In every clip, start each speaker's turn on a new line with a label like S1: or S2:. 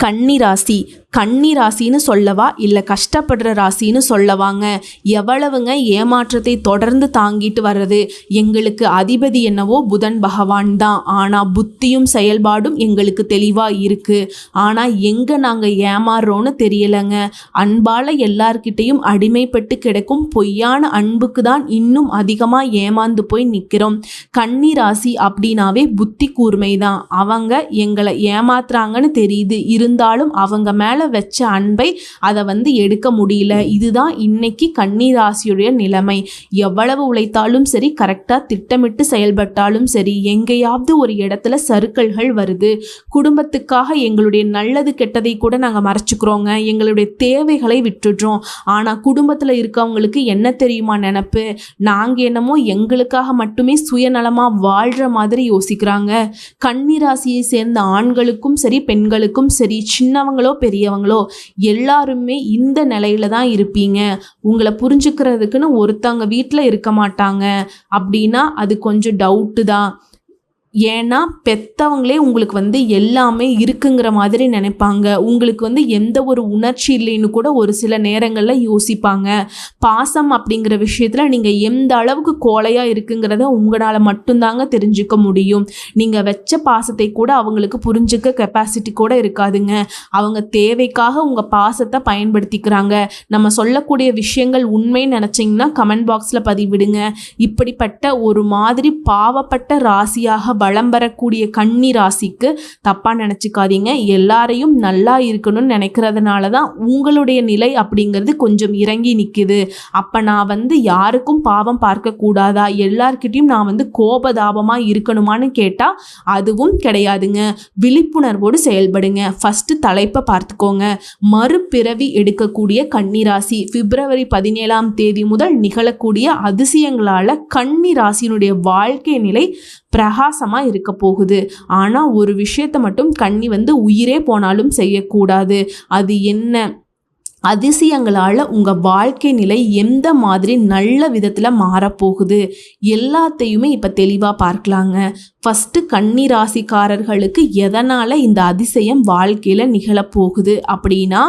S1: கன்னி ராசி கன்னி ராசின்னு சொல்லவா? இல்லை கஷ்டப்படுற ராசின்னு சொல்லவாங்க? எவ்வளவுங்க ஏமாற்றத்தை தொடர்ந்து தாங்கிட்டு வர்றது? எங்களுக்கு அதிபதி என்னவோ புதன் பகவான் தான். ஆனால் புத்தியும் செயல்பாடும் எங்களுக்கு தெளிவாக இருக்குது ஆனால் எங்கே நாங்கள் ஏமாறுறோன்னு தெரியலைங்க. அன்பால் எல்லார்கிட்டேயும் அடிமைப்பட்டு கிடைக்கும் பொய்யான அன்புக்கு தான் இன்னும் அதிகமாக ஏமாந்து போய் நிற்கிறோம் கன்னி ராசி அப்படின்னாவே புத்தி கூர்மை தான் அவங்க எங்களை ஏமாத்துறாங்கன்னு தெரியுது. இருந்தாலும் அவங்க மேலே வச்ச அன்பை அதை வந்து எடுக்க முடியல. இதுதான் இன்னைக்கு கன்னி ராசியுடைய நிலைமை. எவ்வளவு உழைத்தாலும் சரி கரெக்டாக திட்டமிட்டு செயல்பட்டாலும் சரி எங்கேயாவது ஒரு இடத்துல சறுக்கல்கள் வருது. குடும்பத்துக்காக எங்களுடைய நல்லது கெட்டதை கூட நாங்கள் மறைச்சிக்கிறோங்க. எங்களுடைய தேவைகளை விட்டுடுறோம். ஆனால் குடும்பத்தில் இருக்கவங்களுக்கு என்ன தெரியுமா நினப்பு? நாங்கள் என்னமோ எங்களுக்காக மட்டுமே சுயநலமாக வாழ்கிற மாதிரி யோசிக்கிறாங்க. கன்னி ராசியை சேர்ந்த ஆண்களுக்கும் சரி பெண்களுக்கும் சரி சின்னவங்களோ பெரிய பெரியவங்களோ எல்லாருமே இந்த நிலையில தான் இருப்பீங்க. உங்களை புரிஞ்சுக்கிறதுக்குன்னு ஒருத்தவங்க வீட்டில் இருக்க மாட்டாங்க. அப்படின்னா அது கொஞ்சம் டவுட்டு தான். ஏன்னா பெத்தவங்களே உங்களுக்கு வந்து எல்லாமே இருக்குங்கிற மாதிரி நினைப்பாங்க. உங்களுக்கு வந்து எந்த ஒரு உணர்ச்சி இல்லைன்னு கூட ஒரு சில நேரங்களில் யோசிப்பாங்க. பாசம் அப்படிங்கிற விஷயத்தில் நீங்கள் எந்த அளவுக்கு கோலையாக இருக்குங்கிறத உங்களால் மட்டும்தாங்க தெரிஞ்சுக்க முடியும். நீங்கள் வச்ச பாசத்தை கூட அவங்களுக்கு புரிஞ்சுக்க கெப்பாசிட்டி கூட இருக்காதுங்க. அவங்க தேவைக்காக உங்கள் பாசத்தை பயன்படுத்திக்கிறாங்க. நம்ம சொல்லக்கூடிய விஷயங்கள் உண்மைன்னு நினச்சிங்கன்னா கமெண்ட் பாக்ஸில் பதிவிடுங்க. இப்படிப்பட்ட ஒரு மாதிரி பாவப்பட்ட ராசியாக பலம் வரக்கூடிய கன்னி ராசிக்கு தப்பாக நினச்சிக்காதீங்க. எல்லாரையும் நல்லா இருக்கணும்னு நினைக்கிறதுனால தான் உங்களுடைய நிலை அப்படிங்கிறது கொஞ்சம் இறங்கி நிற்குது அப்போ நான் வந்து யாருக்கும் பாவம் பார்க்கக்கூடாதா எல்லார்கிட்டையும் நான் வந்து கோபதாபமாக இருக்கணுமான்னு கேட்டால் அதுவும் கிடையாதுங்க. விழிப்புணர்வோடு செயல்படுங்க. ஃபஸ்ட்டு தலைப்பை பார்த்துக்கோங்க. மறுபிறவி எடுக்கக்கூடிய கன்னிராசி பிப்ரவரி பதினேழாம் தேதி முதல் நிகழக்கூடிய அதிசயங்களால் கன்னி ராசியினுடைய வாழ்க்கை நிலை பிரகாசமாக இருக்க போகுது. ஆனால் ஒரு விஷயத்தை மட்டும் கண்ணி வந்து உயிரே போனாலும் செய்யக்கூடாது. அது என்ன? அதிசயங்களால் உங்கள் வாழ்க்கை நிலை எந்த மாதிரி நல்ல விதத்தில் மாறப்போகுது? எல்லாத்தையுமே இப்போ தெளிவாக பார்க்கலாங்க. ஃபஸ்ட்டு கன்னி ராசிக்காரர்களுக்கு எதனால் இந்த அதிசயம் வாழ்க்கையில் நிகழப்போகுது? அப்படின்னா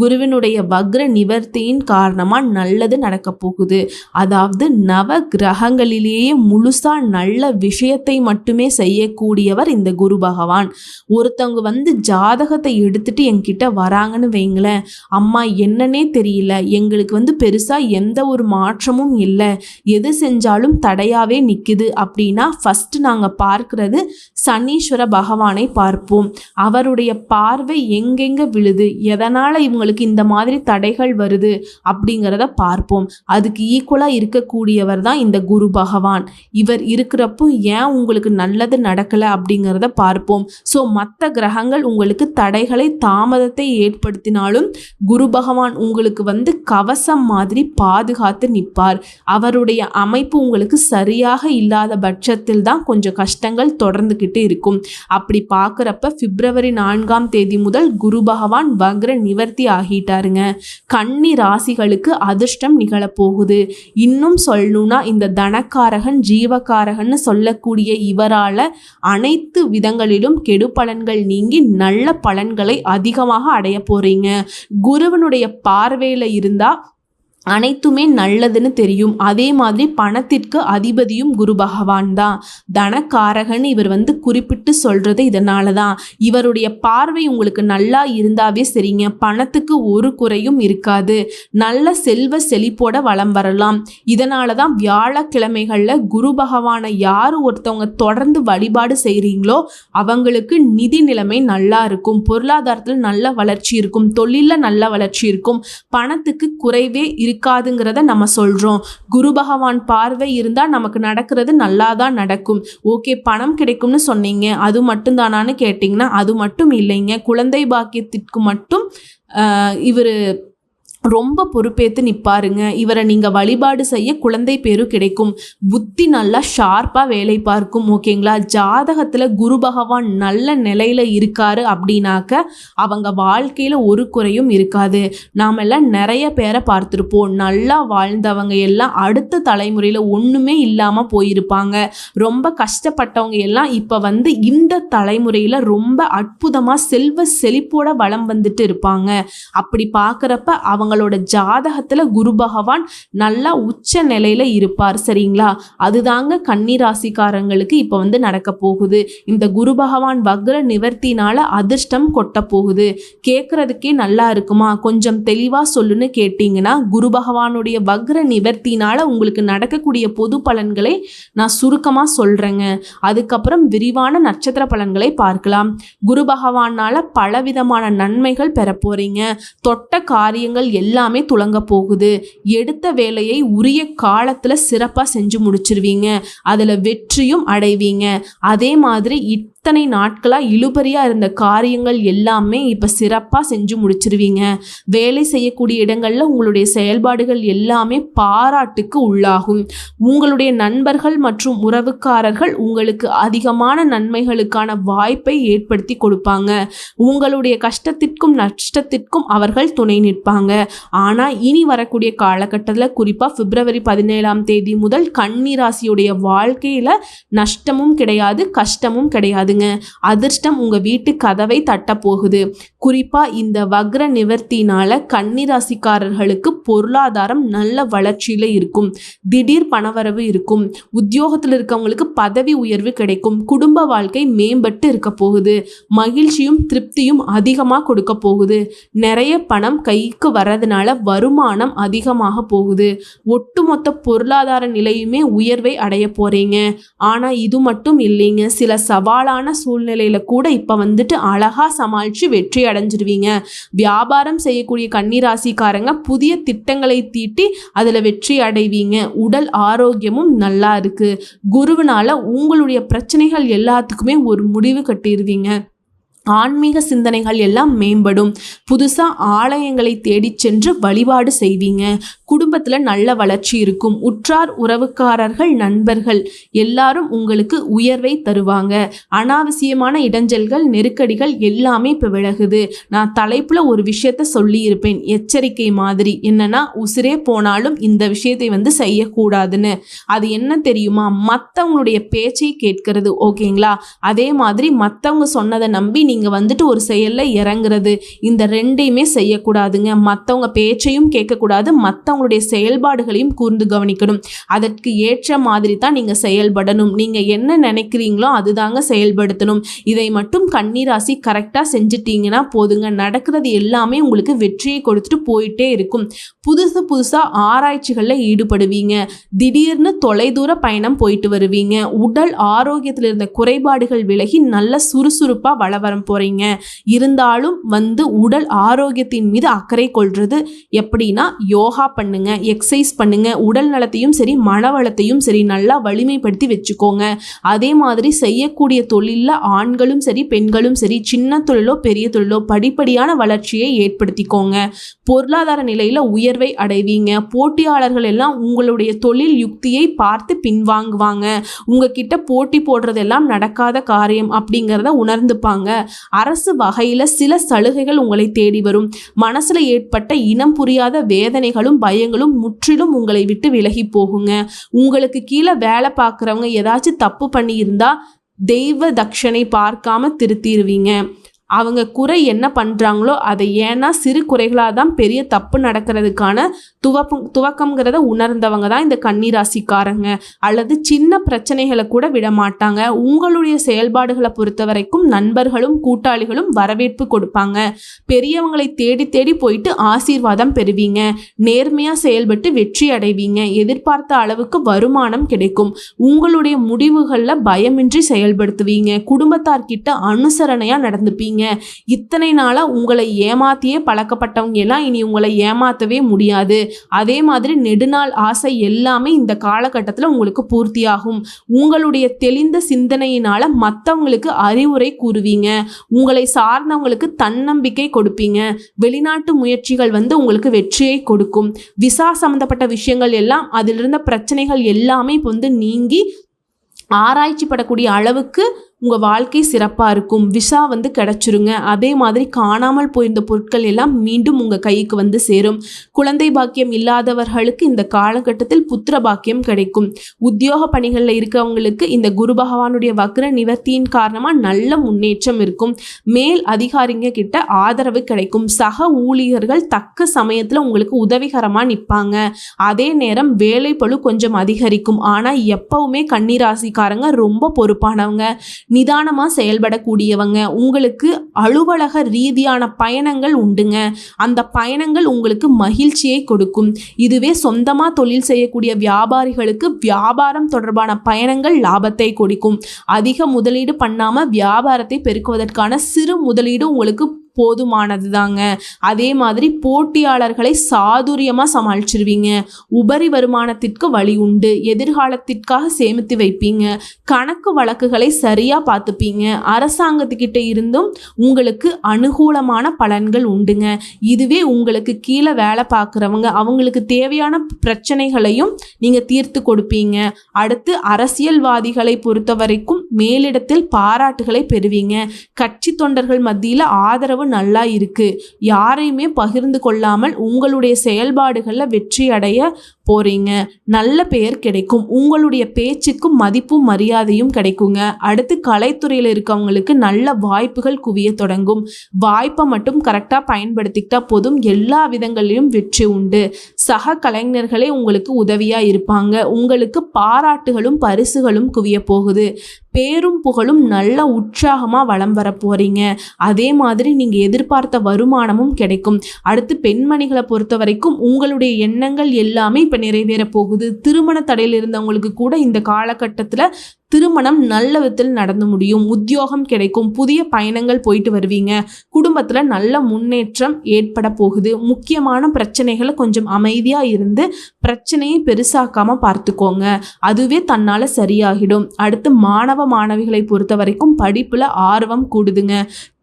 S1: குருவினுடைய வக்ர நிவர்த்தியின் காரணமாக நல்லது நடக்க போகுது. அதாவது நவ கிரகங்களிலேயே முழுசாக நல்ல விஷயத்தை மட்டுமே செய்யக்கூடியவர் இந்த குரு பகவான். ஒருத்தவங்க வந்து ஜாதகத்தை எடுத்துட்டு என்கிட்ட வராங்கன்னு வைங்களேன் அம்மா என்னன்னே தெரியல எங்களுக்கு வந்து பெருசாக எந்த ஒரு மாற்றமும் இல்லை எது செஞ்சாலும் தடையாகவே நிற்குது அப்படின்னா ஃபஸ்ட்டு நாங்கள் பார்க்கிறது. சனீஸ்வர பகவானை பார்ப்போம். அவருடைய பார்வை எங்கெங்கே விழுது? எதனால் இவங்களுக்கு இந்த மாதிரி தடைகள் வருது? அப்படிங்கிறத பார்ப்போம். அதுக்கு ஈக்குவலாக இருக்கக்கூடியவர் தான் இந்த குரு பகவான். இவர் இருக்கிறப்போ ஏன் உங்களுக்கு நல்லது நடக்கலை அப்படிங்கிறத பார்ப்போம். ஸோ மற்ற கிரகங்கள் உங்களுக்கு தடைகளை தாமதத்தை ஏற்படுத்தினாலும் குரு பகவான் உங்களுக்கு வந்து கவசம் மாதிரி பாதுகாத்து நிற்பார். அவருடைய அமைப்பு உங்களுக்கு சரியாக இல்லாத பட்சத்தில் தான் கொஞ்சம் கஷ்டங்கள் தொடர்ந்துக்கிட்டு இருக்கும். அப்படி பார்க்குறப்ப பிப்ரவரி நான்காம் தேதி முதல் குரு பகவான் வக்ர நிவர்த்தி ஆகிட்டாருங்க. கன்னி ராசிகளுக்கு அதிர்ஷ்டம் நிகழப்போகுது. இன்னும் சொல்லணும்னா இந்த தனக்காரகன் ஜீவகாரகன்னு சொல்லக்கூடிய இவரால் அனைத்து விதங்களிலும் கெடு பலன்கள் நீங்கி நல்ல பலன்களை அதிகமாக அடைய போகிறீங்க குருவனுடைய பார்வையில் இருந்தால் அனைத்துமே நல்லதுன்னு தெரியும். அதே மாதிரி பணத்திற்கு அதிபதியும் குரு பகவான் தான். தனக்காரகன் இவர் வந்து குறிப்பிட்டு சொல்கிறது இதனால தான். இவருடைய பார்வை உங்களுக்கு நல்லா இருந்தாவே சரிங்க. பணத்துக்கு ஒரு குறையும் இருக்காது. நல்ல செல்வ செழிப்போட வளம் வரலாம். இதனால தான் வியாழக்கிழமைகளில் குரு பகவானை யார் ஒருத்தவங்க தொடர்ந்து வழிபாடு செய்கிறீங்களோ அவங்களுக்கு நிதி நிலைமை நல்லா இருக்கும். பொருளாதாரத்தில் நல்ல வளர்ச்சி இருக்கும். தொழிலில் நல்ல வளர்ச்சி இருக்கும். பணத்துக்கு குறைவே இரு இருக்காதுங்கிறத நம்ம சொல்கிறோம் குரு பகவான் பார்வை இருந்தால் நமக்கு நடக்கிறது நல்லா தான் நடக்கும். ஓகே பணம் கிடைக்கும்னு சொன்னீங்க. அது மட்டும்தானான்னு கேட்டிங்கன்னா அது மட்டும் இல்லைங்க. குழந்தை பாக்கியத்திற்கு மட்டும் இவர் ரொம்ப பொறுப்பேற்று நிற்பாருங்க இவரை நீங்கள் வழிபாடு செய்ய குழந்தை பேரு கிடைக்கும். புத்தி நல்லா ஷார்ப்பாக வேலை பார்க்கும் ஓகேங்களா? ஜாதகத்தில் குரு பகவான் நல்ல நிலையில் இருக்காரு அப்படின்னாக்க அவங்க வாழ்க்கையில் ஒரு குறையும் இருக்காது. நாம் எல்லாம் நிறைய பேரை பார்த்துருப்போம். நல்லா வாழ்ந்தவங்க எல்லாம் அடுத்த தலைமுறையில் ஒன்றுமே இல்லாமல் போயிருப்பாங்க. ரொம்ப கஷ்டப்பட்டவங்க எல்லாம் இப்போ வந்து இந்த தலைமுறையில் ரொம்ப அற்புதமாக செல்வ செழிப்போட வளம் வந்துட்டு இருப்பாங்க. அப்படி பார்க்குறப்ப அவங்களோட ஜாதகத்தில் குரு பகவான் நல்லா உச்ச நிலையில் இருப்பார் சரிங்களா? அதுதாங்க கன்னி ராசிக்காரங்களுக்கு இப்போ வந்து நடக்க போகுது. இந்த குரு பகவான் வக்ர நிவர்த்தினால அதிர்ஷ்டம் கொட்ட போகுது. கேட்குறதுக்கே நல்லா இருக்குமா? கொஞ்சம் தெளிவாக சொல்லுன்னு கேட்டிங்கன்னா குரு பகவானுடைய வக்ர நிவர்த்தினால உங்களுக்கு நடக்கக்கூடிய பொது பலன்களை நான் சுருக்கமாக சொல்கிறேங்க அதுக்கப்புறம் விரிவான நட்சத்திர பலன்களை பார்க்கலாம். குரு பகவானால் பலவிதமான நன்மைகள் பெற போகிறீங்க தொட்ட காரியங்கள் எல்லாமே துளங்க போகுது. எடுத்த வேலையை உரிய காலத்தில் சிறப்பாக செஞ்சு முடிச்சிருவீங்க. அதில் வெற்றியும் அடைவீங்க. அதே மாதிரி இத்தனை நாட்களாக இழுபறியாக இருந்த காரியங்கள் எல்லாமே இப்போ சிறப்பாக செஞ்சு முடிச்சிருவீங்க. வேலை செய்யக்கூடிய இடங்களில் உங்களுடைய செயல்பாடுகள் எல்லாமே பாராட்டுக்கு உள்ளாகும். உங்களுடைய நண்பர்கள் மற்றும் உறவுக்காரர்கள் உங்களுக்கு அதிகமான நன்மைகளுக்கான வாய்ப்பை ஏற்படுத்தி கொடுப்பாங்க. உங்களுடைய கஷ்டத்திற்கும் நஷ்டத்திற்கும் அவர்கள் துணை நிற்பாங்க. ஆனால் இனி வரக்கூடிய காலகட்டத்தில் குறிப்பாக பிப்ரவரி பதினேழாம் தேதி முதல் கன்னி வாழ்க்கையில் நஷ்டமும் கிடையாது கஷ்டமும் கிடையாதுங்க. அதிர்ஷ்டம் உங்கள் வீட்டு கதவை தட்டப்போகுது குறிப்பாக இந்த வக்ர நிவர்த்தினால கண்ணீராசிக்காரர்களுக்கு பொருளாதாரம் நல்ல வளர்ச்சியில் இருக்கும். திடீர் பணவரவு இருக்கும். உத்தியோகத்தில் இருக்கவங்களுக்கு பதவி உயர்வு கிடைக்கும். குடும்ப வாழ்க்கை மேம்பட்டு இருக்க போகுது. மகிழ்ச்சியும் திருப்தியும் அதிகமாக கொடுக்க போகுது. நிறைய பணம் கைக்கு வர வரதுனால வருமானம் அதிகமாக போகுது. ஒட்டுமொத்த பொருளாதார நிலையுமே உயர்வை அடைய போறீங்க. ஆனால் இது மட்டும் இல்லைங்க. சில சவாலான சூழ்நிலையில கூட இப்போ வந்துட்டு அழகா சமாளித்து வெற்றி அடைஞ்சிருவீங்க. வியாபாரம் செய்யக்கூடிய கன்னிராசிக்காரங்க புதிய திட்டங்களை தீட்டி அதில் வெற்றி அடைவீங்க. உடல் ஆரோக்கியமும் நல்லா இருக்கு. குருவினால உங்களுடைய பிரச்சனைகள் எல்லாத்துக்குமே ஒரு முடிவு கட்டிடுவீங்க ஆன்மீக சிந்தனைகள் எல்லாம் மேம்படும். புதுசாக ஆலயங்களை தேடி சென்று வழிபாடு செய்வீங்க. குடும்பத்தில் நல்ல வளர்ச்சி இருக்கும். உற்றார் உறவுக்காரர்கள் நண்பர்கள் எல்லாரும் உங்களுக்கு உயர்வை தருவாங்க. அனாவசியமான இடைஞ்சல்கள் நெருக்கடிகள் எல்லாமே இப்போ விலகுது. நான் தலைப்பில் ஒரு விஷயத்த சொல்லியிருப்பேன். எச்சரிக்கை மாதிரி. என்னன்னா உசிரே போனாலும் இந்த விஷயத்தை வந்து செய்யக்கூடாதுன்னு. அது என்ன தெரியுமா? மற்றவங்களுடைய பேச்சை கேட்கறது. ஓகேங்களா? அதே மாதிரி மற்றவங்க சொன்னதை நம்பி நீங்கள் வந்துட்டு ஒரு செயலில் இறங்குறது. இந்த ரெண்டையுமே செய்யக்கூடாதுங்க. மற்றவங்க பேச்சையும் கேட்கக்கூடாது. மற்றவங்களுடைய செயல்பாடுகளையும் கூர்ந்து கவனிக்கணும். அதற்கு ஏற்ற மாதிரி தான் நீங்கள் செயல்படணும். நீங்கள் என்ன நினைக்கிறீங்களோ அதுதாங்க செயல்படுத்தணும். இதை மட்டும் கண்ணீராசி கரெக்டாக செஞ்சிட்டீங்கன்னா போதுங்க. நடக்கிறது எல்லாமே உங்களுக்கு வெற்றியை கொடுத்துட்டு போயிட்டே இருக்கும். புதுசு புதுசாக ஆராய்ச்சிகளில் ஈடுபடுவீங்க. திடீர்னு தொலைதூர பயணம் போயிட்டு வருவீங்க. உடல் ஆரோக்கியத்தில் இருந்த குறைபாடுகள் விலகி நல்ல சுறுசுறுப்பாக வளவரம் போகிறீங்க இருந்தாலும் வந்து உடல் ஆரோக்கியத்தின் மீது அக்கறை கொள்வது எப்படின்னா யோகா பண்ணுங்க எக்ஸசைஸ் பண்ணுங்க. உடல் நலத்தையும் சரி மனவளத்தையும் சரி நல்லா வலிமைப்படுத்தி வச்சுக்கோங்க. அதே மாதிரி செய்யக்கூடிய தொழிலில் ஆண்களும் சரி பெண்களும் சரி சின்ன தொழிலோ பெரிய தொழிலோ படிப்படியான வளர்ச்சியை ஏற்படுத்திக்கோங்க. பொருளாதார நிலையில் உயர்வை அடைவீங்க. போட்டியாளர்கள் எல்லாம் உங்களுடைய தொழில் யுக்தியை பார்த்து பின்வாங்குவாங்க. உங்ககிட்ட போட்டி போடுறதெல்லாம் நடக்காத காரியம் அப்படிங்கிறத உணர்ந்துப்பாங்க. அரசு வகையில் சில சலுகைகள் உங்களை தேடி வரும். மனசில் ஏற்பட்ட இனம் புரியாத வேதனைகளும் பயங்களும் முற்றிலும் உங்களை விட்டு விலகி போகுங்க. உங்களுக்கு கீழே வேலை பார்க்குறவங்க ஏதாச்சும் தப்பு பண்ணியிருந்தா தெய்வ தட்சணை பார்க்காம திருத்திடுவீங்க அவங்க குறை என்ன பண்ணுறாங்களோ அதை ஏன்னா சிறு குறைகளாக தான் பெரிய தப்பு நடக்கிறதுக்கான துவக்கம் துவக்கம்ங்கிறத உணர்ந்தவங்க தான் இந்த கன்னிராசிக்காரங்க. அல்லது சின்ன பிரச்சனைகளை கூட விட மாட்டாங்க உங்களுடைய செயல்பாடுகளை பொறுத்த வரைக்கும் நண்பர்களும் கூட்டாளிகளும் வரவேற்பு கொடுப்பாங்க. பெரியவங்களை தேடி தேடி போயிட்டு ஆசீர்வாதம் பெறுவீங்க. நேர்மையாக செயல்பட்டு வெற்றி அடைவீங்க. எதிர்பார்த்த அளவுக்கு வருமானம் கிடைக்கும். உங்களுடைய முடிவுகளில் பயமின்றி செயல்படுத்துவீங்க. குடும்பத்தார்கிட்ட அனுசரணையாக நடந்துப்பீங்க. செய்வீங்க இத்தனை நாளாக உங்களை ஏமாத்தியே பழக்கப்பட்டவங்க எல்லாம் இனி உங்களை ஏமாற்றவே முடியாது. அதே மாதிரி நெடுநாள் ஆசை எல்லாமே இந்த காலகட்டத்தில் உங்களுக்கு பூர்த்தியாகும். உங்களுடைய தெளிந்த சிந்தனையினால மற்றவங்களுக்கு அறிவுரை கூறுவீங்க. உங்களை சார்ந்தவங்களுக்கு தன்னம்பிக்கை கொடுப்பீங்க. வெளிநாட்டு முயற்சிகள் வந்து உங்களுக்கு வெற்றியை கொடுக்கும். விசா சம்மந்தப்பட்ட விஷயங்கள் எல்லாம் அதிலிருந்த பிரச்சனைகள் எல்லாமே இப்போ வந்து நீங்கி ஆராய்ச்சி படக்கூடிய அளவுக்கு உங்கள் வாழ்க்கை சிறப்பாக இருக்கும். விசா வந்து கிடச்சிருங்க. அதே மாதிரி காணாமல் போயிருந்த பொருட்கள் எல்லாம் மீண்டும் உங்கள் கைக்கு வந்து சேரும். குழந்தை பாக்கியம் இல்லாதவர்களுக்கு இந்த காலகட்டத்தில் புத்திர பாக்கியம் கிடைக்கும். உத்தியோக பணிகளில் இருக்கவங்களுக்கு இந்த குரு பகவானுடைய வக்ர நிவர்த்தியின் காரணமாக நல்ல முன்னேற்றம் இருக்கும். மேல் அதிகாரிங்க கிட்ட ஆதரவு கிடைக்கும். சக ஊழியர்கள் தக்க சமயத்தில் உங்களுக்கு உதவிகரமாக நிற்பாங்க அதே நேரம் வேலைப்பளு கொஞ்சம் அதிகரிக்கும். ஆனால் எப்பவுமே கன்னிராசிக்காரங்க ரொம்ப பொறுப்பானவங்க. நிதானமாக செயல்படக்கூடியவங்க. உங்களுக்கு அலுவலக ரீதியான பயணங்கள் உண்டுங்க. அந்த பயணங்கள் உங்களுக்கு மகிழ்ச்சியை கொடுக்கும். இதுவே சொந்தமாக தொழில் செய்யக்கூடிய வியாபாரிகளுக்கு வியாபாரம் தொடர்பான பயணங்கள் லாபத்தை கொடுக்கும். அதிக முதலீடு பண்ணாமல் வியாபாரத்தை பெருக்குவதற்கான சிறு முதலீடு உங்களுக்கு போதுமானது தாங்க அதே மாதிரி போட்டியாளர்களை சாதுரியமாக சமாளிச்சிருவீங்க. உபரி வருமானத்திற்கு வழி உண்டு. எதிர்காலத்திற்காக சேமித்து வைப்பீங்க. கணக்கு வழக்குகளை சரியாக பார்த்துப்பீங்க. அரசாங்கத்துக்கிட்ட இருந்தும் உங்களுக்கு அனுகூலமான பலன்கள் உண்டுங்க. இதுவே உங்களுக்கு கீழே வேலை பார்க்குறவங்க அவங்களுக்கு தேவையான பிரச்சனைகளையும் நீங்கள் தீர்த்து கொடுப்பீங்க. அடுத்து அரசியல்வாதிகளை பொறுத்த வரைக்கும் மேலிடத்தில் பாராட்டுகளை பெறுவீங்க. கட்சி தொண்டர்கள் மத்தியில் ஆதரவு நல்லா இருக்கு. யாரையுமே பகிர்ந்து கொள்ளாமல் உங்களுடைய செயல்பாடுகளில் வெற்றி அடைய போறீங்க. நல்ல பெயர் கிடைக்கும். உங்களுடைய பேச்சுக்கும் மதிப்பும் மரியாதையும் கிடைக்குங்க. அடுத்து கலைத்துறையில் இருக்கவங்களுக்கு நல்ல வாய்ப்புகள் குவிய தொடங்கும். வாய்ப்பை மட்டும் கரெக்டாக பயன்படுத்திக்கிட்டா போதும். எல்லா விதங்களிலும் வெற்றி உண்டு. சக கலைஞர்களே உங்களுக்கு உதவியாக இருப்பாங்க. உங்களுக்கு பாராட்டுகளும் பரிசுகளும் குவிய போகுது. பேரும் புகழும் நல்ல உற்சாகமாக வளம் வர போகிறீங்க அதே மாதிரி நீங்கள் எதிர்பார்த்த வருமானமும் கிடைக்கும். அடுத்து பெண்மணிகளை பொறுத்த வரைக்கும் உங்களுடைய எண்ணங்கள் எல்லாமே இப்போ நிறைவேற போகுது திருமண தடையில் இருந்தவங்களுக்கு கூட இந்த காலகட்டத்தில் திருமணம் நல்ல விதத்தில் நடந்து முடியும். உத்தியோகம் கிடைக்கும். புதிய பயணங்கள் போயிட்டு வருவீங்க. குடும்பத்தில் நல்ல முன்னேற்றம் ஏற்பட போகுது. முக்கியமான பிரச்சனைகளை கொஞ்சம் அமைதியாக இருந்து பிரச்சனையை பெருசாக்காமல் பார்த்துக்கோங்க. அதுவே தன்னால் சரியாகிடும். அடுத்து மாணவ மாணவிகளை பொறுத்த வரைக்கும் படிப்பில் ஆர்வம் கூடுதுங்க.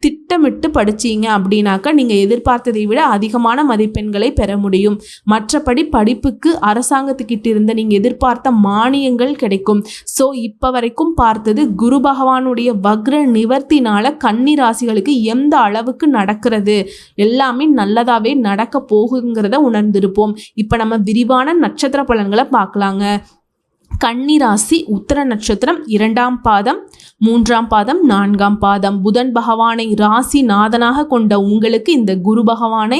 S1: திட்டமிட்டு படிச்சீங்க அப்படின்னாக்கா நீங்கள் எதிர்பார்த்ததை விட அதிகமான மதிப்பெண்களை பெற முடியும். மற்றபடி படிப்புக்கு அரசாங்கத்துக்கிட்ட இருந்த நீங்கள் எதிர்பார்த்த மானியங்கள் கிடைக்கும். ஸோ இப்போ வரைக்கும் பார்த்தது குரு பகவானுடைய வக்ர நிவர்த்தினால கன்னி ராசிகளுக்கு எந்த அளவுக்கு நடக்கிறது? எல்லாமே நல்லதாகவே நடக்க போகுங்கிறத உணர்ந்திருப்போம். இப்போ நம்ம விரிவான நட்சத்திர பலன்களை பார்க்கலாங்க. கன்னி ராசி உத்தர நட்சத்திரம் இரண்டாம் பாதம் மூன்றாம் பாதம் நான்காம் பாதம். புதன் பகவானை ராசி நாதனாக கொண்ட உங்களுக்கு இந்த குரு பகவானை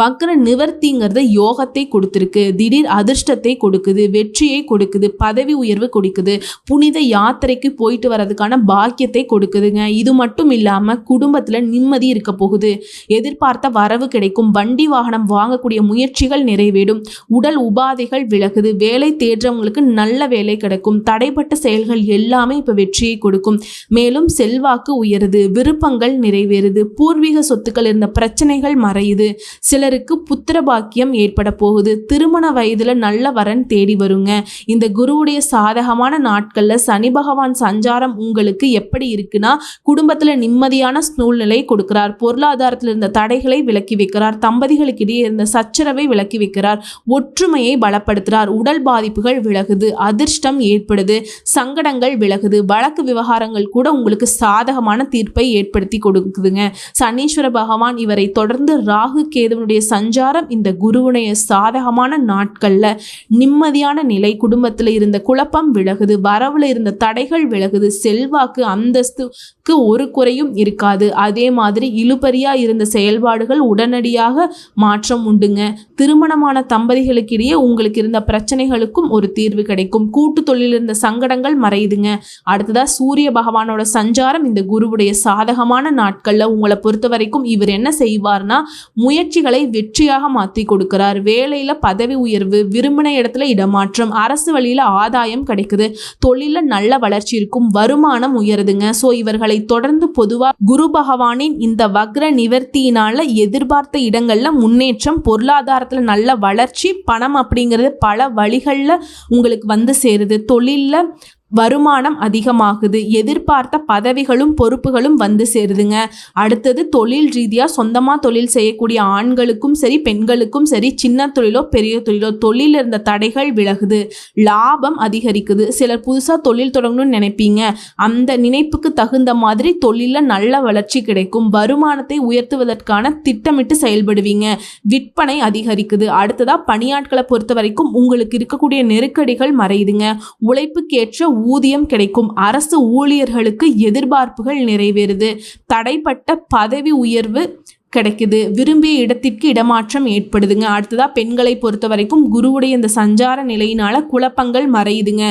S1: வக்ர நிவர்த்திங்கிறத யோகத்தை கொடுத்துருக்கு. திடீர் அதிர்ஷ்டத்தை கொடுக்குது வெற்றியை கொடுக்குது பதவி உயர்வு கொடுக்குது புனித யாத்திரைக்கு போயிட்டு வர்றதுக்கான பாக்கியத்தை கொடுக்குதுங்க. இது மட்டும் இல்லாமல் குடும்பத்தில் நிம்மதி இருக்க போகுது. எதிர்பார்த்த வரவு கிடைக்கும். வண்டி வாகனம் வாங்கக்கூடிய முயற்சிகள் நிறைவேறும். உடல் உபாதைகள் விலகுது. வேலை தேடுறவங்களுக்கு நல்ல வேலை கிடைக்கும். தடைப்பட்ட செயல்கள் எல்லாமே இப்போ வெற்றியை கொடுக்கும். மேலும் செல்வாக்கு உயருது விருப்பங்கள் நிறைவேறுது பூர்வீக சொத்துக்கள் இருந்த பிரச்சனைகள் மறையுது. சிலருக்கு புத்திர பாக்கியம் ஏற்பட போகுது. திருமண வயதுல நல்ல வரன் தேடி வருங்க. இந்த குருவுடைய சாதகமான நாட்கள்ல சனி பகவான் சஞ்சாரம் உங்களுக்கு எப்படி இருக்குன்னா குடும்பத்துல நிம்மதியான சூழ்நிலை கொடுக்கிறார். பொருளாதாரத்தில் இருந்த தடைகளை விலக்கி வைக்கிறார். தம்பதிகளுக்கு இடையே இருந்த சச்சரவை விலக்கி வைக்கிறார். ஒற்றுமையை பலப்படுத்துகிறார் உடல் பாதிப்புகள் விலகுது. அதிர்ஷ்டம் ஏற்படுது. சங்கடங்கள் விலகுது. வழக்கு விவகாரங்கள் கூட உங்களுக்கு சாதகமான தீர்ப்பை ஏற்படுத்தி கொடுக்குதுங்க. சனீஸ்வர பகவான் இவரை தொடர்ந்து ராகு கேதுவனுடைய சஞ்சாரம் இந்த குருவுடைய சாதகமான நாட்களில் நிம்மதியான நிலை குடும்பத்தில் இருந்த குழப்பம் விலகுது வரவுல இருந்த தடைகள் விலகுது செல்வாக்கு அந்தஸ்துக்கு ஒரு குறையும் இருக்காது. அதே மாதிரி இழுபறியா இருந்த செயல்பாடுகள் உடனடியாக மாற்றம் உண்டுங்க. திருமணமான தம்பதிகளுக்கு இடையே உங்களுக்கு இருந்த பிரச்சனைகளுக்கும் ஒரு தீர்வு கிடைக்கும். கூட்டு தொழில் இருந்த சங்கடங்கள் மறையுதுங்க. அடுத்ததா சூரிய பகவானோட சஞ்சாரம் இந்த குருவுடைய சாதகமான நாட்களில் உங்களை பொறுத்த வரைக்கும் இவர் என்ன செய்வார்னா முயற்சிகளை வெற்றியாக மாற்றி கொடுக்கிறார். வேலையில் பதவி உயர்வு விரும்பின இடத்துல இடமாற்றம் அரசு வழியில் ஆதாயம் கிடைக்குது தொழிலில் நல்ல வளர்ச்சி இருக்கும் வருமானம் உயருதுங்க. ஸோ இவர்களை தொடர்ந்து பொதுவாக குரு பகவானின் இந்த வக்ர நிவர்த்தியினால எதிர்பார்த்த இடங்களில் முன்னேற்றம் பொருளாதாரத்தில் நல்ல வளர்ச்சி பணம் அப்படிங்கிறது பல வழிகளில் உங்களுக்கு வந்து சேருது. தொழிலில் வருமானம் அதிகமாகுது. எதிர்பார்த்த பதவிகளும் பொறுப்புகளும் வந்து சேருதுங்க. அடுத்தது தொழில் ரீதியாக சொந்தமாக தொழில் செய்யக்கூடிய ஆண்களுக்கும் சரி பெண்களுக்கும் சரி சின்ன தொழிலோ பெரிய தொழிலோ தொழில் இருந்த தடைகள் விலகுது. லாபம் அதிகரிக்குது. சிலர் புதுசாக தொழில் தொடங்கணும்னு நினைப்பீங்க. அந்த நினைப்புக்கு தகுந்த மாதிரி தொழிலில் நல்ல வளர்ச்சி கிடைக்கும். வருமானத்தை உயர்த்துவதற்கான திட்டமிட்டு செயல்படுவீங்க. விற்பனை அதிகரிக்குது. அடுத்ததாக பணியாட்களை பொறுத்த வரைக்கும் உங்களுக்கு இருக்கக்கூடிய நெருக்கடிகள் மறையுதுங்க. உழைப்புக்கேற்ற ஊதியம் கிடைக்கும். அரசு ஊழியர்களுக்கு எதிர்பார்ப்புகள் நிறைவேறுது. தடைப்பட்ட பதவி உயர்வு கிடைக்குது. விரும்பிய இடத்திற்கு இடமாற்றம் ஏற்படுதுங்க. அடுத்ததாக பெண்களை பொறுத்த வரைக்கும் குருவுடைய இந்த சஞ்சார நிலையினால குழப்பங்கள் மறையுதுங்க.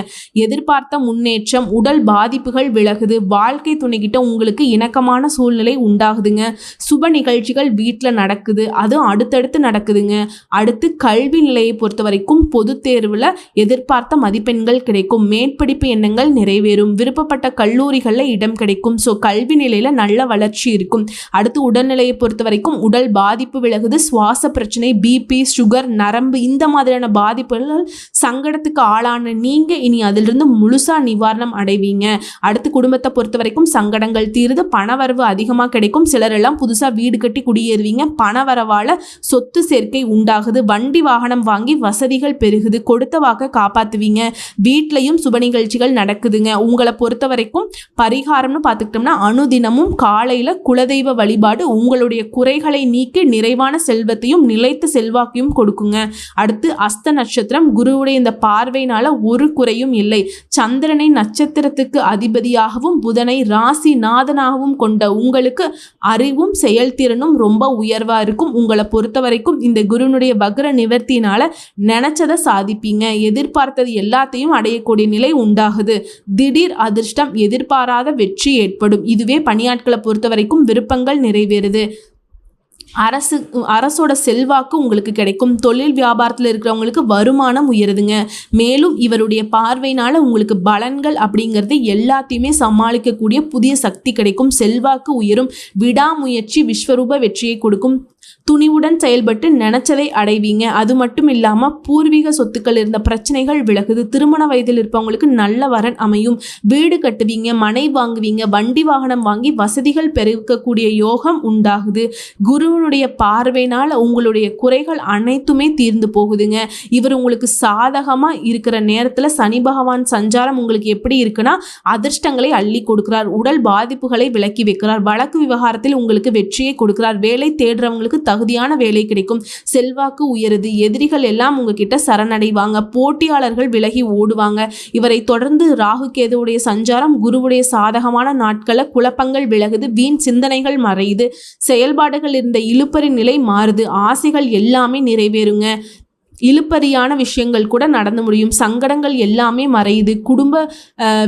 S1: எதிர்பார்த்த முன்னேற்றம் உடல் பாதிப்புகள் விலகுது. வாழ்க்கை துணைக்கிட்ட உங்களுக்கு இணக்கமான சூழ்நிலை உண்டாகுதுங்க. சுப நிகழ்ச்சிகள் வீட்டில் நடக்குது. அதுவும் அடுத்தடுத்து நடக்குதுங்க. அடுத்து கல்வி நிலையை பொறுத்த வரைக்கும் பொது தேர்வில் எதிர்பார்த்த மதிப்பெண்கள் கிடைக்கும். மேற்படிப்பு எண்ணங்கள் நிறைவேறும். விருப்பப்பட்ட கல்லூரிகளில் இடம் கிடைக்கும். ஸோ கல்வி நிலையில் நல்ல வளர்ச்சி இருக்கும். அடுத்து உடல்நிலையை பொறுத்த வரைக்கும் உடல் பாதிப்பு விலகுது சுவாச பிரச்சனை பிபி சுகர் நரம்பு இந்த மாதிரியான பாதிப்புகள் சங்கடத்துக்கு ஆளான நீங்கள் இனி அதிலிருந்து முழுசா நிவாரணம் அடைவீங்க. அடுத்து குடும்பத்தை பொறுத்த வரைக்கும் சங்கடங்கள் தீருது பணவரவு அதிகமாக கிடைக்கும் சிலர் எல்லாம் புதுசாக வீடு கட்டி குடியேறுவீங்க பணவரவால் சொத்து சேர்க்கை உண்டாகுது வண்டி வாகனம் வாங்கி வசதிகள் பெருகுது கொடுத்த வாக்க காப்பாற்றுவீங்க வீட்லையும் சுப நிகழ்ச்சிகள் நடக்குதுங்க. உங்களை பொறுத்த வரைக்கும் பரிகாரம்னு பார்த்துக்கிட்டோம்னா அனுதினமும் காலையில் குலதெய்வ வழிபாடு உங்களுடைய குறைகளை நீக்கி நிறைவான செல்வத்தையும் நிலைத்த செல்வாக்கையும் கொடுக்குங்க. அடுத்து அஸ்த நட்சத்திரம். குருவுடைய இந்த பார்வையினால ஒரு குறையும் இல்லை. சந்திரனை நட்சத்திரத்துக்கு அதிபதியாகவும் புதனை ராசி நாதனாகவும் கொண்ட உங்களுக்கு அறிவும் செயல்திறனும் ரொம்ப உயர்வா இருக்கும். உங்களை பொறுத்த வரைக்கும் இந்த குருனுடைய வக்ர நிவர்த்தினால நினைச்சதை சாதிப்பீங்க. எதிர்பார்த்தது எல்லாத்தையும் அடையக்கூடிய நிலை உண்டாகுது. திடீர் அதிர்ஷ்டம் எதிர்பாராத வெற்றி ஏற்படும். இதுவே பணியாட்களை பொறுத்த வரைக்கும் விருப்பங்கள் நிறைவேறுது. அரசு அரசோட செல்வாக்கு உங்களுக்கு கிடைக்கும். தொழில் வியாபாரத்தில் இருக்கிறவங்களுக்கு வருமானம் உயருதுங்க. மேலும் இவருடைய பார்வையினால் உங்களுக்கு பலன்கள் அப்படிங்கிறது எல்லாத்தையுமே சமாளிக்கக்கூடிய புதிய சக்தி கிடைக்கும். செல்வாக்கு உயரும். விடாமுயற்சி விஸ்வரூப வெற்றியை கொடுக்கும். துணிவுடன் செயல்பட்டு நினச்சதை அடைவீங்க. அது மட்டும் இல்லாமல் பூர்வீக சொத்துக்கள் இருந்த பிரச்சனைகள் விலகுது. திருமண வயதில் இருப்பவங்களுக்கு நல்ல வரன் அமையும். வீடு கட்டுவீங்க மனை வாங்குவீங்க வண்டி வாகனம் வாங்கி வசதிகள் பெருக்கக்கூடிய யோகம் உண்டாகுது. குரு குருவனுடைய பார்வையினால் உங்களுடைய குறைகள் அனைத்துமே தீர்ந்து போகுதுங்க. இவர் உங்களுக்கு சாதகமாக இருக்கிற நேரத்தில் சனி பகவான் சஞ்சாரம் உங்களுக்கு எப்படி இருக்குன்னா அதிர்ஷ்டங்களை அள்ளி கொடுக்கிறார் உடல் பாதிப்புகளை விலக்கி வைக்கிறார் வழக்கு விவகாரத்தில் உங்களுக்கு வெற்றியை கொடுக்கிறார் வேலை தேடுறவங்களுக்கு தகுதியான வேலை கிடைக்கும் செல்வாக்கு உயருது எதிரிகள் எல்லாம் உங்ககிட்ட சரணடைவாங்க போட்டியாளர்கள் விலகி ஓடுவாங்க. இவரை தொடர்ந்து ராகு கேதுவுடைய சஞ்சாரம் குருவுடைய சாதகமான நாட்களில் குழப்பங்கள் விலகுது வீண் சிந்தனைகள் மறையுது செயல்பாடுகள் இருந்த இழுப்பறி நிலை மாறுது. ஆசைகள் எல்லாமே நிறைவேறுங்க. இழுப்பறியான விஷயங்கள் கூட நடந்து முடியும். சங்கடங்கள் எல்லாமே மறையுது. குடும்ப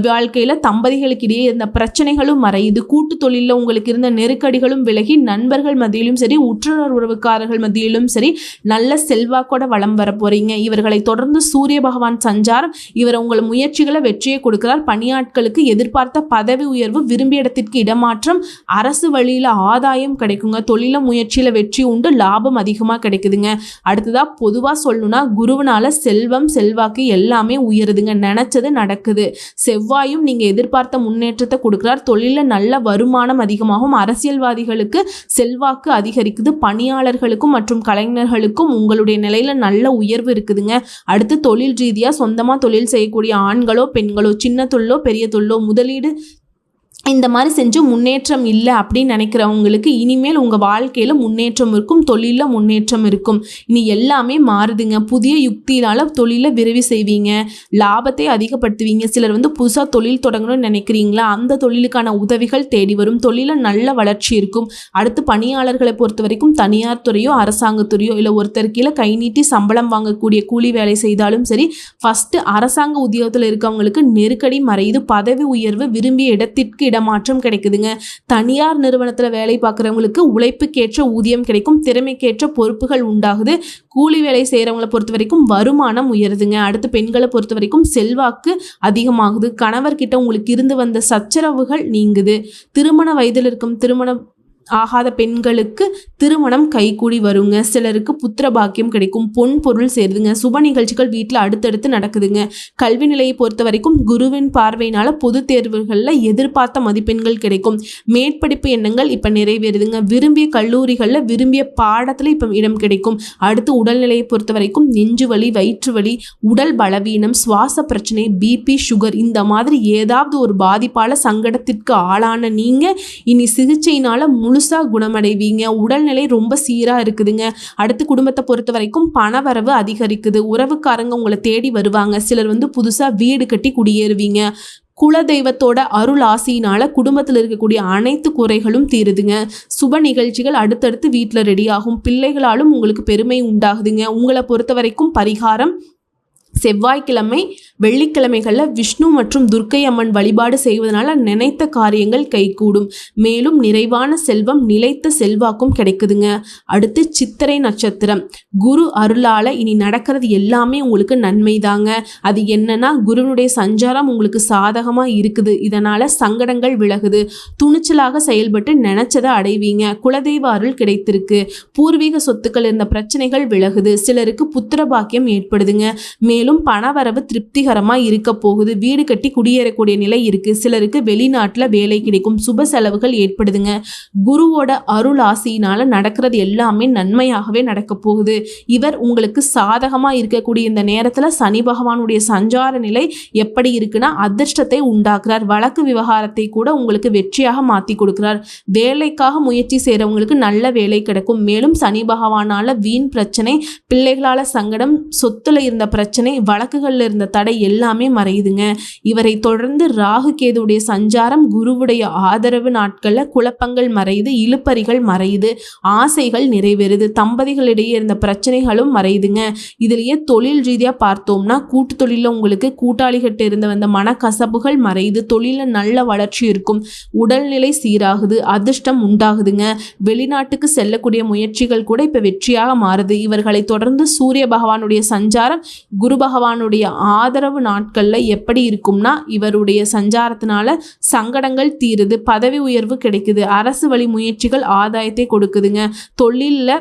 S1: வாழ்க்கையில் தம்பதிகளுக்கு இடையே இருந்த பிரச்சனைகளும் மறையுது. கூட்டு தொழிலில் உங்களுக்கு இருந்த நெருக்கடிகளும் விலகி நண்பர்கள் மத்தியிலும் சரி உற்றுணர் உறவுக்காரர்கள் மத்தியிலும் சரி நல்ல செல்வாக்கோட வளம் வர போகிறீங்க இவர்களை தொடர்ந்து சூரிய பகவான் சஞ்சாரம் இவர் உங்கள் முயற்சிகளை வெற்றியை கொடுக்கிறார். பணியாட்களுக்கு எதிர்பார்த்த பதவி உயர்வு விரும்பிய இடத்திற்கு இடமாற்றம் அரசு வழியில் ஆதாயம் கிடைக்குங்க. தொழில முயற்சியில் வெற்றி உண்டு லாபம் அதிகமாக கிடைக்குதுங்க. அடுத்ததாக பொதுவாக சொல் சொல்லணும்னா குருவனால செல்வம் செல்வாக்கு எல்லாமே உயருதுங்க. நினச்சது நடக்குது. செவ்வாயும் நீங்கள் எதிர்பார்த்த முன்னேற்றத்தை கொடுக்குறார். தொழிலில் நல்ல வருமானம் அதிகமாகும். அரசியல்வாதிகளுக்கு செல்வாக்கு அதிகரிக்குது. பணியாளர்களுக்கும் மற்றும் கலைஞர்களுக்கும் உங்களுடைய நிலையில் நல்ல உயர்வு இருக்குதுங்க. அடுத்து தொழில் ரீதியாக சொந்தமாக தொழில் செய்யக்கூடிய ஆண்களோ பெண்களோ சின்ன தொழிலோ பெரிய தொழிலோ முதலீடு இந்த மாதிரி செஞ்சு முன்னேற்றம் இல்லை அப்படின்னு நினைக்கிறவங்களுக்கு இனிமேல் உங்கள் வாழ்க்கையில் முன்னேற்றம் இருக்கும் தொழிலில் முன்னேற்றம் இருக்கும். இனி எல்லாமே மாறுதுங்க. புதிய யுக்தியினால் தொழிலை விரைவி செய்வீங்க. லாபத்தை அதிகப்படுத்துவீங்க. சிலர் வந்து புதுசாக தொழில் தொடங்கணும்னு நினைக்கிறீங்களா? அந்த தொழிலுக்கான உதவிகள் தேடி வரும். தொழிலில் நல்ல வளர்ச்சி இருக்கும். அடுத்து பணியாளர்களை பொறுத்த வரைக்கும் தனியார் துறையோ அரசாங்கத்துறையோ இல்லை ஒருத்தர் கீழே கை நீட்டி சம்பளம் வாங்கக்கூடிய கூலி வேலை செய்தாலும் சரி ஃபஸ்ட்டு அரசாங்க உத்தியோகத்தில் இருக்கவங்களுக்கு நெருக்கடி மறையுது. பதவி உயர்வு விரும்பிய இடத்திற்கு இடமாற்றம் கிடைக்குதுங்க. தனியார் நிறுவனத்தில் வேலை பார்க்குறவங்களுக்கு உழைப்புக்கேற்ற ஊதியம் கிடைக்கும். திறமைக்கேற்ற பொறுப்புகள் உண்டாகுது. கூலி வேலை செய்கிறவங்களை பொறுத்த வரைக்கும் வருமானம் உயருதுங்க. அடுத்து பெண்களை பொறுத்த வரைக்கும் செல்வாக்கு அதிகமாகுது. கணவர்கிட்ட உங்களுக்கு இருந்து வந்த சச்சரவுகள் நீங்குது. திருமண வயதில் இருக்கும் திருமண ஆகாத பெண்களுக்கு திருமணம் கைகூடி வருங்க. சிலருக்கு புத்திர பாக்கியம் கிடைக்கும் பொன் பொருள் சேருதுங்க. சுப நிகழ்ச்சிகள் வீட்டில் அடுத்தடுத்து நடக்குதுங்க. கல்வி நிலையை பொறுத்த வரைக்கும் குருவின் பார்வையினால பொது தேர்வுகளில் எதிர்பார்த்த மதிப்பெண்கள் கிடைக்கும். மேற்படிப்பு எண்ணங்கள் இப்போ நிறைவேறுதுங்க. விரும்பிய கல்லூரிகளில் விரும்பிய பாடத்தில் இப்போ இடம் கிடைக்கும். அடுத்து உடல்நிலையை பொறுத்த வரைக்கும் நெஞ்சு வலி வயிற்று வலி உடல் பலவீனம் சுவாச பிரச்சனை பிபி சுகர் இந்த மாதிரி ஏதாவது ஒரு பாதிப்பால சங்கடத்திற்கு ஆளான நீங்கள் இனி சிகிச்சையினால முழுசாக குணமடைவீங்க. உடல்நிலை ரொம்ப சீராக இருக்குதுங்க. அடுத்து குடும்பத்தை பொறுத்த வரைக்கும் பணவரவு அதிகரிக்குது. உறவுக்காரங்க உங்களை தேடி வருவாங்க. சிலர் வந்து புதுசாக வீடு கட்டி குடியேறுவீங்க. குலதெய்வத்தோட அருள் ஆசையினால குடும்பத்தில் இருக்கக்கூடிய அனைத்து குறைகளும் தீருதுங்க. சுப நிகழ்ச்சிகள் அடுத்தடுத்து வீட்டில் ரெடி ஆகும். பிள்ளைகளாலும் உங்களுக்கு பெருமை உண்டாகுதுங்க. உங்களை பொறுத்த வரைக்கும் பரிகாரம் செவ்வாய்க்கிழமை வெள்ளிக்கிழமைகளில் விஷ்ணு மற்றும் துர்க்கை அம்மன் வழிபாடு செய்வதனால நினைத்த காரியங்கள் கைகூடும். மேலும் நிறைவான செல்வம் நிலைத்த செல்வாக்கும் கிடைக்குதுங்க. அடுத்து சித்திரை நட்சத்திரம். குரு அருளால் இனி நடக்கிறது எல்லாமே உங்களுக்கு நன்மை தாங்க அது என்னன்னா குருவினுடைய சஞ்சாரம் உங்களுக்கு சாதகமாக இருக்குது. இதனால் சங்கடங்கள் விலகுது. துணிச்சலாக செயல்பட்டு நினச்சதை அடைவீங்க. குலதெய்வ அருள் கிடைத்திருக்கு. பூர்வீக சொத்துக்கள் இருந்த பிரச்சனைகள் விலகுது. சிலருக்கு புத்திர பாக்கியம் ஏற்படுதுங்க. மேலும் மேலும் பணவரவு திருப்திகரமாக இருக்க போகுது. வீடு கட்டி குடியேறக்கூடிய நிலை இருக்குது சிலருக்கு வெளிநாட்டில் வேலை கிடைக்கும். சுப செலவுகள் ஏற்படுதுங்க. குருவோட அருள் ஆசையினால் நடக்கிறது எல்லாமே நன்மையாகவே நடக்க போகுது. இவர் உங்களுக்கு சாதகமாக இருக்கக்கூடிய இந்த நேரத்தில் சனி பகவானுடைய சஞ்சார நிலை எப்படி இருக்குன்னா அதிர்ஷ்டத்தை உண்டாக்குறார். வழக்கு விவகாரத்தை கூட உங்களுக்கு வெற்றியாக மாற்றி கொடுக்குறார். வேலைக்காக முயற்சி செய்கிறவங்களுக்கு நல்ல வேலை கிடைக்கும். மேலும் சனி பகவானால் வீண் பிரச்சனை பிள்ளைகளால் சங்கடம் சொத்துல இருந்த பிரச்சனை வழக்குகளில் இருந்த தடை எல்லாமே மறையுதுங்க. இவரை தொடர்ந்து ராகு கேதுடைய சஞ்சாரம் குருவுடைய ஆதரவு நாட்களில் குழப்பங்கள் மறையுது இழுப்பறிகள் மறையுது ஆசைகள் நிறைவேறுது தம்பதிகளிடையே இருந்த பிரச்சனைகளும் மறையுதுங்க. இதுலேயே தொழில் ரீதியாக பார்த்தோம்னா கூட்டு தொழிலில் உங்களுக்கு கூட்டாளிகிட்ட இருந்து வந்த மனக்கசப்புகள் மறையுது தொழிலில் நல்ல வளர்ச்சி இருக்கும் உடல்நிலை சீராகுது அதிர்ஷ்டம் உண்டாகுதுங்க. வெளிநாட்டுக்கு செல்லக்கூடிய முயற்சிகள் கூட இப்போ வெற்றியாக மாறுது. இவர்களை தொடர்ந்து சூரிய பகவானுடைய சஞ்சாரம் குரு பகவானுடைய ஆதரவு நாட்களில் எப்படி இருக்கும்னா இவருடைய சஞ்சாரத்தினால சங்கடங்கள் தீருது பதவி உயர்வு கிடைக்குது அரசு வழி முயற்சிகள் ஆதாயத்தை கொடுக்குதுங்க. தொழிலில்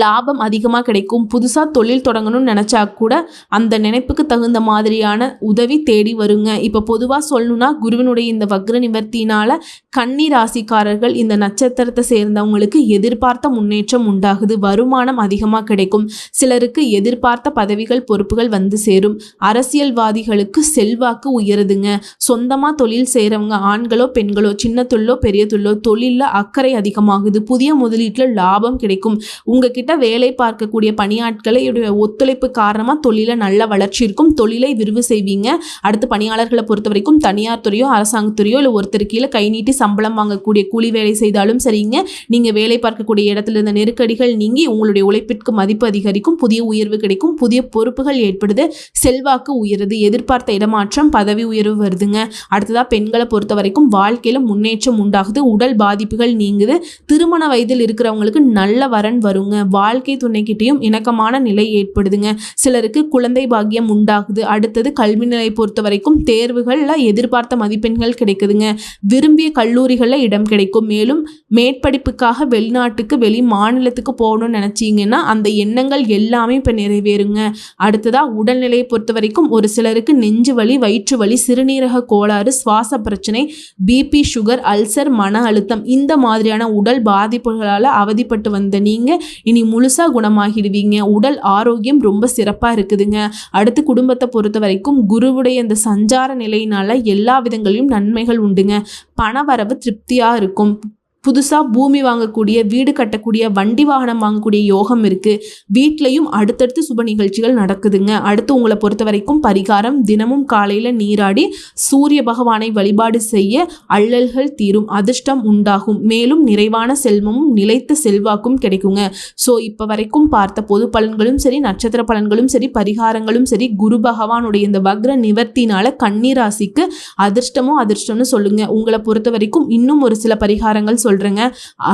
S1: லாபம் அதிகமாக கிடைக்கும். புதுசாக தொழில் தொடங்கணும்னு நினச்சா கூட அந்த நினைப்புக்கு தகுந்த மாதிரியான உதவி தேடி வருங்க. இப்போ பொதுவாக சொல்லணும்னா குருவினுடைய இந்த வக்ர நிவர்த்தினால் கன்னி ராசிக்காரர்கள் இந்த நட்சத்திரத்தை சேர்ந்தவங்களுக்கு எதிர்பார்த்த முன்னேற்றம் உண்டாகுது. வருமானம் அதிகமாக கிடைக்கும். சிலருக்கு எதிர்பார்த்த பதவிகள் பொறுப்புகள் வந்து சேரும். அரசியல்வாதிகளுக்கு செல்வாக்கு உயருதுங்க. சொந்தமாக தொழில் செய்கிறவங்க ஆண்களோ பெண்களோ சின்ன தொழிலோ பெரிய தொழிலோ தொழிலில் அக்கறை அதிகமாகுது. புதிய முதலீட்டில் லாபம் கிடைக்கும். உங்ககிட்ட வேலை பார்க்கக்கூடிய பணியாட்களை ஒத்துழைப்பு காரணமாக தொழிலை நல்ல வளர்ச்சி இருக்கும். தொழிலை விரிவு செய்வீங்க. அடுத்து பணியாளர்களை பொறுத்த வரைக்கும் தனியார் துறையோ அரசாங்கத்துறையோ இல்லை ஒருத்தர் கீழே கை நீட்டி சம்பளம் வாங்கக்கூடிய கூலி வேலை செய்தாலும் சரிங்க. நீங்கள் வேலை பார்க்கக்கூடிய இடத்துல இருந்த நெருக்கடிகள் நீங்கி உங்களுடைய உழைப்பிற்கு மதிப்பு அதிகரிக்கும். புதிய உயர்வு கிடைக்கும். புதிய பொறுப்புகள் ஏற்படுது. செல்வாக்கு உயருது. எதிர்பார்த்த இடமாற்றம் பதவி உயர்வு வருதுங்க. அடுத்ததாக பெண்களை பொறுத்த வரைக்கும் வாழ்க்கையில் முன்னேற்றம் உண்டாகுது. உடல் பாதிப்புகள் நீங்குது. திருமண வயதில் இருக்கிறவங்களுக்கு நல்ல வரன் வருங்க. வாழ்க்கை துணைக்கிட்டையும் இணக்கமான நிலை ஏற்படுதுங்க. சிலருக்கு குழந்தை பாக்கியம் உண்டாகுது. அடுத்தது கல்வி நிலை பொறுத்த வரைக்கும் தேர்வுகளில் எதிர்பார்த்த மதிப்பெண்கள் கிடைக்குதுங்க. விரும்பிய கல்லூரிகளில் இடம் கிடைக்கும். மேலும் மேற்படிப்புக்காக வெளிநாட்டுக்கு வெளி மாநிலத்துக்கு போகணும்னு நினச்சிங்கன்னா அந்த எண்ணங்கள் எல்லாமே இப்போ நிறைவேறுங்க. அடுத்ததாக உடல்நிலையை பொறுத்த வரைக்கும் ஒரு சிலருக்கு நெஞ்சு வலி வயிற்று வலி சிறுநீரக கோளாறு சுவாச பிரச்சனை பிபி சுகர் அல்சர் மன அழுத்தம் இந்த மாதிரியான உடல் பாதிப்புகளால் அவதிப்பட்டு வந்த நீங்கள் இனி முழுசாக குணமாகிடுவீங்க. உடல் ஆரோக்கியம் ரொம்ப சிறப்பாக இருக்குதுங்க. அடுத்து குடும்பத்தை பொறுத்த வரைக்கும் குருவுடைய இந்த சஞ்சார நிலையினால் எல்லா விதங்களிலும் நன்மைகள் உண்டுங்க. பணவரவு திருப்தியாக இருக்கும். புதுசாக பூமி வாங்கக்கூடிய வீடு கட்டக்கூடிய வண்டி வாகனம் வாங்கக்கூடிய யோகம் இருக்குது வீட்லேயும் அடுத்தடுத்து சுப நிகழ்ச்சிகள் நடக்குதுங்க. அடுத்து உங்களை பொறுத்த வரைக்கும் பரிகாரம் தினமும் காலையில் நீராடி சூரிய பகவானை வழிபாடு செய்ய அல்லல்கள் தீரும் அதிர்ஷ்டம் உண்டாகும். மேலும் நிறைவான செல்வமும் நிலைத்த செல்வாக்கும் கிடைக்குங்க. ஸோ இப்போ வரைக்கும் பார்த்த பொது பலன்களும் சரி நட்சத்திர பலன்களும் சரி பரிகாரங்களும் சரி குரு பகவானுடைய இந்த வக்ர நிவர்த்தினால கன்னிராசிக்கு அதிர்ஷ்டமோ அதிர்ஷ்டம்னு சொல்லுங்க. உங்களை பொறுத்த வரைக்கும் இன்னும் ஒரு சில பரிகாரங்கள் சொல்கிறேங்க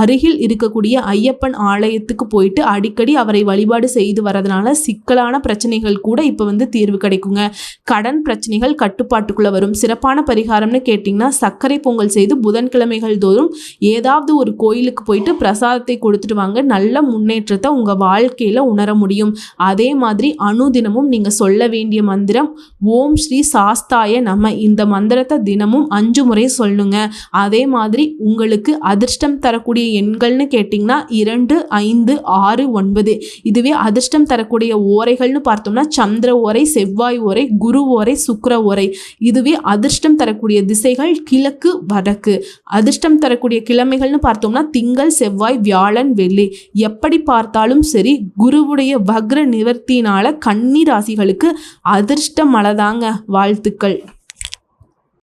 S1: அருகில் இருக்கக்கூடிய ஐயப்பன் ஆலயத்துக்கு போயிட்டு அடிக்கடி அவரை வழிபாடு செய்து வரதுனால சிக்கலான பிரச்சனைகள் கூட இப்போ வந்து தீர்வு கிடைக்குங்க. கடன் பிரச்சனைகள் கட்டுப்பாட்டுக்குள்ளே வரும். சிறப்பான பரிகாரம்னு கேட்டிங்கன்னா சர்க்கரை பொங்கல் செய்து புதன்கிழமைகள் தோறும் ஏதாவது ஒரு கோயிலுக்கு போயிட்டு பிரசாதத்தை கொடுத்துட்டு வாங்க. நல்ல முன்னேற்றத்தை உங்கள் வாழ்க்கையில் உணர முடியும். அதே மாதிரி அணுதினமும் நீங்கள் சொல்ல வேண்டிய மந்திரம் ஓம் ஸ்ரீ சாஸ்தாய நம்ம இந்த மந்திரத்தை தினமும் அஞ்சு முறை சொல்லுங்க. அதே மாதிரி உங்களுக்கு அதிர்ஷ்டம் தரக்கூடிய எண்கள்னு கேட்டிங்கன்னா இரண்டு ஐந்து ஆறு ஒன்பது. இதுவே அதிர்ஷ்டம் தரக்கூடிய ஓரைகள்னு பார்த்தோம்னா சந்திர ஓரை செவ்வாய் ஓரை குரு ஓரை சுக்கர ஓரை. இதுவே அதிர்ஷ்டம் தரக்கூடிய திசைகள் கிழக்கு வடக்கு. அதிர்ஷ்டம் தரக்கூடிய கிழமைகள்னு பார்த்தோம்னா திங்கள் செவ்வாய் வியாழன் வெள்ளி. எப்படி பார்த்தாலும் சரி குருவுடைய வக்ர நிவர்த்தினால கன்னி ராசிகளுக்கு அதிர்ஷ்டம் மலதாங்க வாழ்த்துக்கள்.